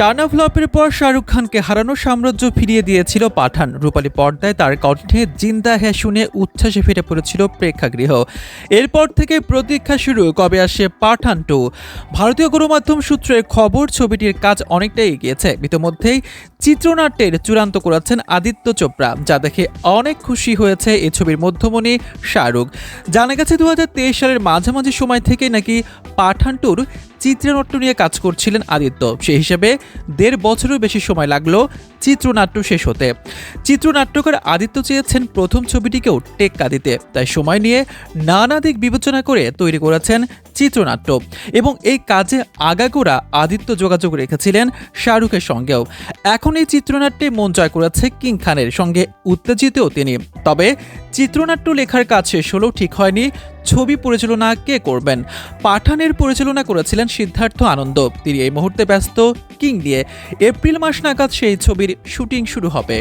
টানা ফ্লপের পর শাহরুখ খানকে হারানো সাম্রাজ্য ফিরিয়ে দিয়েছিল পাঠান। রূপালী পর্দায় তার কণ্ঠে জিন্দা হ্যাঁ শুনে উচ্ছ্বাসে ফেটে পড়েছিল প্রেক্ষাগৃহ। এরপর থেকে প্রতীক্ষা শুরু, কবে আসে পাঠান টু? ভারতীয় গণমাধ্যম সূত্রে খবর, ছবিটির কাজ অনেকটাই এগিয়েছে। ইতিমধ্যেই চিত্রনাট্যের চূড়ান্ত করেছেন আদিত্য চোপড়া, যা দেখে অনেক খুশি হয়েছে এই ছবির মধ্যমণি শাহরুখ। জানা গেছে দু হাজার তেইশ সালের মাঝামাঝি সময় থেকে নাকি পাঠান টুর চিত্রনাট্য নিয়ে কাজ করছিলেন আদিত্য। সেই হিসেবে দেড় বছরেরও বেশি সময় লাগল চিত্রনাট্য শেষ হতে। চিত্রনাট্যকার আদিত্য চেয়েছেন প্রথম ছবিটিকেও টেক্কা দিতে। তাই সময় নিয়ে নানা দিক বিবেচনা করে তৈরি করেছেন চিত্রনাট্য এবং এই কাজে আগাগোড়া আদিত্য যোগাযোগ রেখেছিলেন শাহরুখের সঙ্গেও। এখন এই চিত্রনাট্যে মন জয় করেছে কিং খানের সঙ্গে উত্তেজিতও তিনি। তবে চিত্রনাট্য লেখার কাজ শেষ হলেও ঠিক হয়নি, ছবি পরিচালনা কে করবেন? পাঠানের পরিচালনা করেছিলেন সিদ্ধার্থ আনন্দ। তিনি এই মুহূর্তে ব্যস্ত কিং দিয়ে এপ্রিল মাস নাগাদ সেই ছবির শুটিং শুরু হবে।